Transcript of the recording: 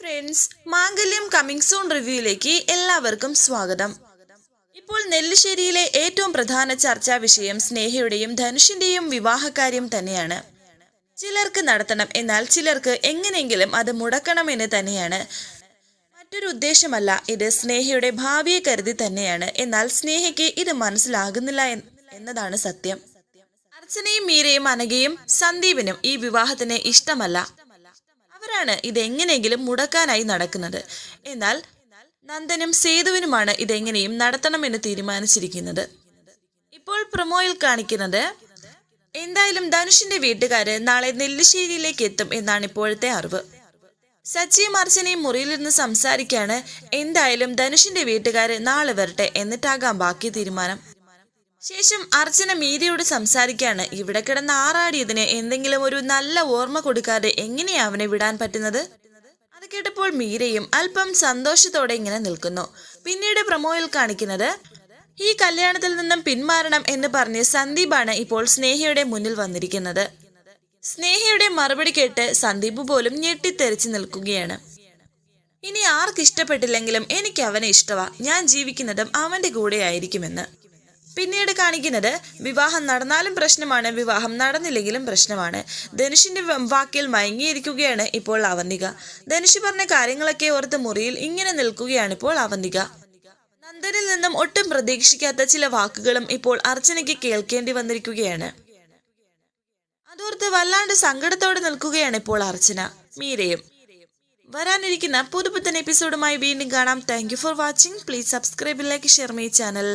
Friends Mangalyam coming soon റിവ്യൂയിലേക്ക് എല്ലാവർക്കും സ്വാഗതം. ഇപ്പോൾ നെല്ലിശ്ശേരിയിലെ ഏറ്റവും പ്രധാന ചർച്ചാ വിഷയം സ്നേഹയുടെയും ധനുഷിന്റെയും വിവാഹകാര്യം തന്നെയാണ്. ചിലർക്ക് നടത്തണം എന്നാൽ ചിലർക്ക് എങ്ങനെയെങ്കിലും അത് മുടക്കണമെന്ന് തന്നെയാണ്. മറ്റൊരു ഉദ്ദേശമല്ല ഇത് സ്നേഹയുടെ ഭാവിയെ കരുതി തന്നെയാണ്. എന്നാൽ സ്നേഹയ്ക്ക് ഇത് മനസ്സിലാകുന്നില്ല എന്നതാണ് സത്യം. അർച്ചനയും മീരയും അനഘയും സന്ദീപിനും ഈ വിവാഹത്തിന് ഇഷ്ടമല്ല. അവരാണ് ഇതെങ്ങനെയെങ്കിലും മുടക്കാനായി നടക്കുന്നത്. എന്നാൽ നന്ദനും സേതുവിനുമാണ് ഇതെങ്ങനെയും നടത്തണമെന്ന് തീരുമാനിച്ചിരിക്കുന്നത്. ഇപ്പോൾ പ്രൊമോയിൽ കാണിക്കുന്നത് എന്തായാലും ധനുഷിന്റെ വീട്ടുകാര് നാളെ നെല്ലിശ്ശേരിയിലേക്ക് എത്തും എന്നാണ് ഇപ്പോഴത്തെ അറിവ്. സച്ചിയും അർച്ചനയും മുറിയിലിരുന്ന് സംസാരിക്കാണ് എന്തായാലും ധനുഷിന്റെ വീട്ടുകാര് നാളെ വരട്ടെ എന്നിട്ടാകാം ബാക്കി തീരുമാനം. ശേഷം അർച്ചന മീരയോട് സംസാരിക്കാണ്. ഇവിടെ കിടന്ന് ആറാടിയതിന് എന്തെങ്കിലും ഒരു നല്ല ഓർമ്മ കൊടുക്കാതെ എങ്ങനെയാ അവനെ വിടാൻ പറ്റുന്നത്? അത് കേട്ടപ്പോൾ മീരയും അല്പം സന്തോഷത്തോടെ ഇങ്ങനെ നിൽക്കുന്നു. പിന്നീട് പ്രമോയിൽ കാണിക്കുന്നത് ഈ കല്യാണത്തിൽ നിന്നും പിന്മാറണം എന്ന് പറഞ്ഞ് സന്ദീപാണ് ഇപ്പോൾ സ്നേഹയുടെ മുന്നിൽ വന്നിരിക്കുന്നത്. സ്നേഹയുടെ മറുപടി കേട്ട് സന്ദീപ് പോലും ഞെട്ടിത്തെറിച്ച് നിൽക്കുകയാണ്. ഇനി ആർക്കിഷ്ടപ്പെട്ടില്ലെങ്കിലും എനിക്ക് അവനെ ഇഷ്ടമാ ഞാൻ ജീവിക്കുന്നതും അവന്റെ കൂടെ ആയിരിക്കുമെന്ന്. പിന്നീട് കാണിക്കുന്നത് വിവാഹം നടന്നാലും പ്രശ്നമാണ് വിവാഹം നടന്നില്ലെങ്കിലും പ്രശ്നമാണ്. ധനുഷിന്റെ വാക്കിൽ മയങ്ങിയിരിക്കുകയാണ് ഇപ്പോൾ അവന്തിക. ധനുഷ് പറഞ്ഞ കാര്യങ്ങളൊക്കെ ഓർത്ത് മുറിയിൽ ഇങ്ങനെ നിൽക്കുകയാണ് ഇപ്പോൾ അവന്തിക. നന്ദനിൽ നിന്നും ഒട്ടും പ്രതീക്ഷിക്കാത്ത ചില വാക്കുകളും ഇപ്പോൾ അർച്ചനയ്ക്ക് കേൾക്കേണ്ടി വന്നിരിക്കുകയാണ്. അതോർത്ത് വല്ലാണ്ട് സങ്കടത്തോടെ നിൽക്കുകയാണ് ഇപ്പോൾ അർച്ചന. മീരയും. വരാനിരിക്കുന്ന പുതുപുത്തൻ എപ്പിസോഡുമായി വീണ്ടും കാണാം. Thank for watching please subscribe like share my channel